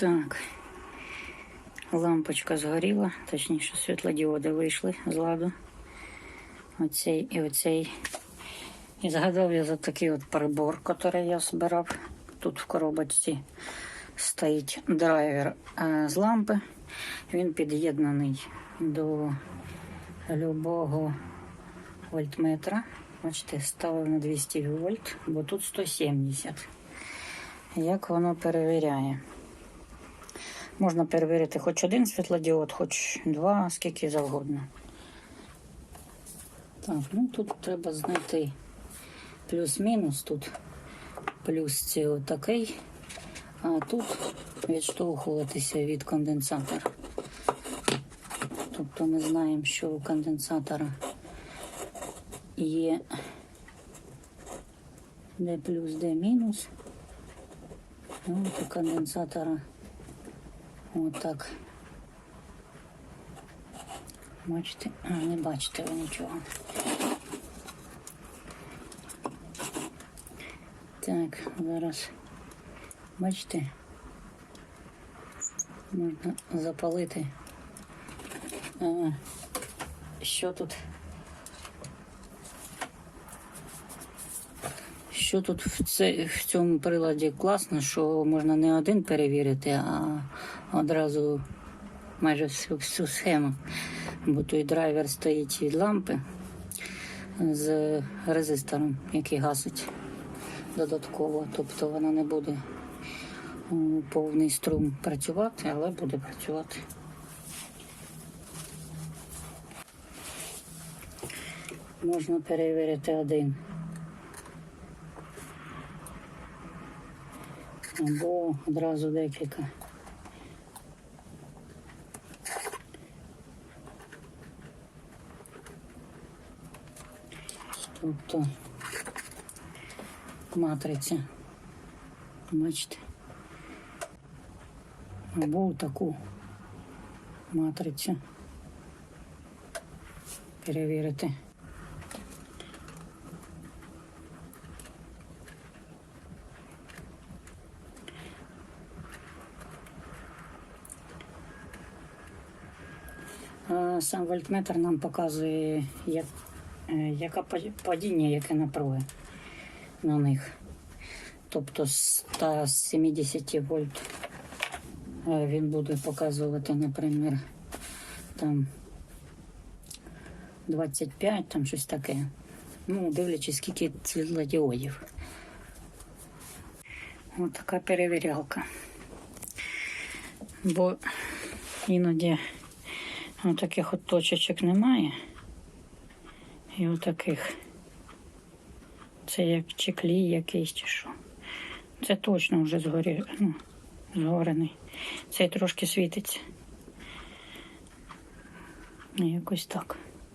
Так. Лампочка згоріла, точніше, світлодіоди вийшли з ладу. Оцей і оцей. І згадав я за такий от прибор, який я збирав. Тут в коробочці стоїть драйвер е, з лампи. Він під'єднаний до любого вольтметра. Бачите, ставив на 200 вольт, бо тут 170. Як воно перевіряє? Можна перевірити хоч один світлодіод, хоч два, скільки завгодно. Так, ну тут треба знайти плюс-мінус. Тут плюс це отакий, а тут відштовхуватися від конденсатора. Тобто ми знаємо, що у конденсатора є де плюс, де мінус. Ну, у конденсатора отак. Бачите? А, не бачите ви нічого. Так, зараз бачите, можна запалити. А, що тут? Що тут в, це, в цьому приладі класно, що можна не один перевірити, а одразу майже всю, всю схему. Бо той драйвер стоїть від лампи з резистором, який гасить додатково. Тобто вона не буде повний струм працювати, але буде працювати. Можна перевірити один. Або одразу декілька. Тобто матриця. Бачите? Або таку матрицю перевірити. Сам вольтметр нам показує, як, е, па- падіння, яке напруги на них. Тобто з 170 вольт е, він буде показувати, наприклад, там 25, там щось таке. Ну, дивлячись, скільки світлодіодів. Ось така перевірялка. Бо іноді Ось таких от точечок немає. І отаких. Це як чеклій якийсь чи що. Це точно вже згорі, ну, згорений. Цей трошки світиться. Якось так.